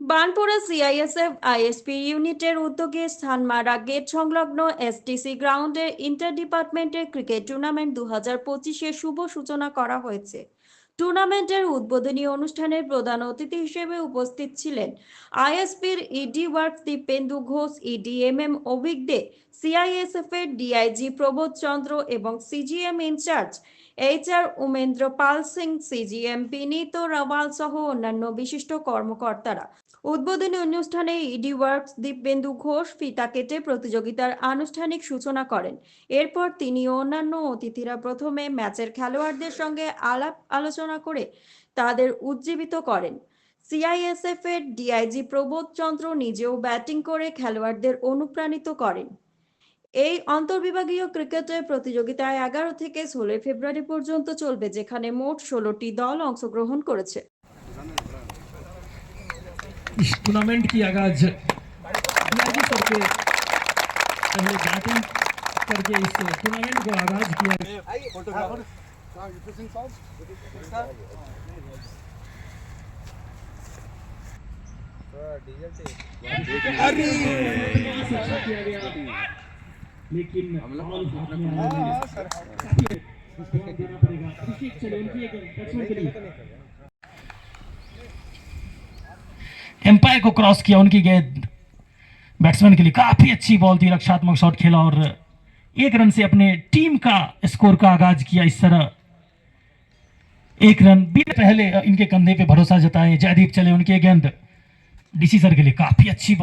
বানপুরা CISF ISP ইউনিটের উদ্যোগে স্থানমারা গেট সংলগ্ন এসটিসি গ্রাউন্ডে ইন্টার ডিপার্টমেন্টের ক্রিকেট টুর্নামেন্ট দু হাজার পঁচিশের শুভ সূচনা করা হয়েছে। টুর্নামেন্টের উদ্বোধনী অনুষ্ঠানে প্রধান অতিথি হিসেবে উপস্থিত ছিলেন আইএসপির ED work Dipendu Ghosh EDMM Avik De, CISF এর ডিআইজি প্রবোধ চন্দ্র এবং CGM incharge HR Umendra Pal Singh, CGM Vineet Rawal সহ অন্যান্য বিশিষ্ট কর্মকর্তারা। উদ্বোধনী অনুষ্ঠানে ইডি ওয়ার্কস দীপবেন্দু ঘোষ ফিতা কেটে প্রতিযোগিতার আনুষ্ঠানিক সূচনা করেন। এরপর তিনি অন্যান্য অতিথিরা প্রথমে ম্যাচের খেলোয়াড়দের সঙ্গে আলাপ আলোচনা করে তাদের উজ্জীবিত করেন সিআইএসএফ এর ডিআইজি প্রবোধ চন্দ্র নিজেও ব্যাটিং করে খেলোয়াড়দের অনুপ্রাণিত করেন এই অন্তর্বিভাগীয় ক্রিকেটের প্রতিযোগিতায় এগারো থেকে ষোলোই ফেব্রুয়ারি পর্যন্ত চলবে যেখানে মোট ষোলোটি দল অংশগ্রহণ করেছে इस टूर्नामेंट की आगाज पियाजी करके पहले बैटिंग करके इस टूर्नामेंट को आगाज किया किया गया लेकिन बॉल हाथ में आने लगी। काफ़ी ध्यान देना पड़ेगा। अभिषेक चले उनकी एक बैट्समैन के लिए। एम्पायर को क्रॉस किया उनकी गेंद बैट्समैन के लिए। काफ़ी अच्छी बॉल थी रक्षात्मक शॉट खेला और एक रन से अपने टीम का स्कोर का आगाज़ किया। इस तरह एक रन बिना पहले इनके कंधे पे भरोसा जताए। जयदीप चले उनके गेंद। डीसी सर के लिए काफ़ी अच्छी बॉल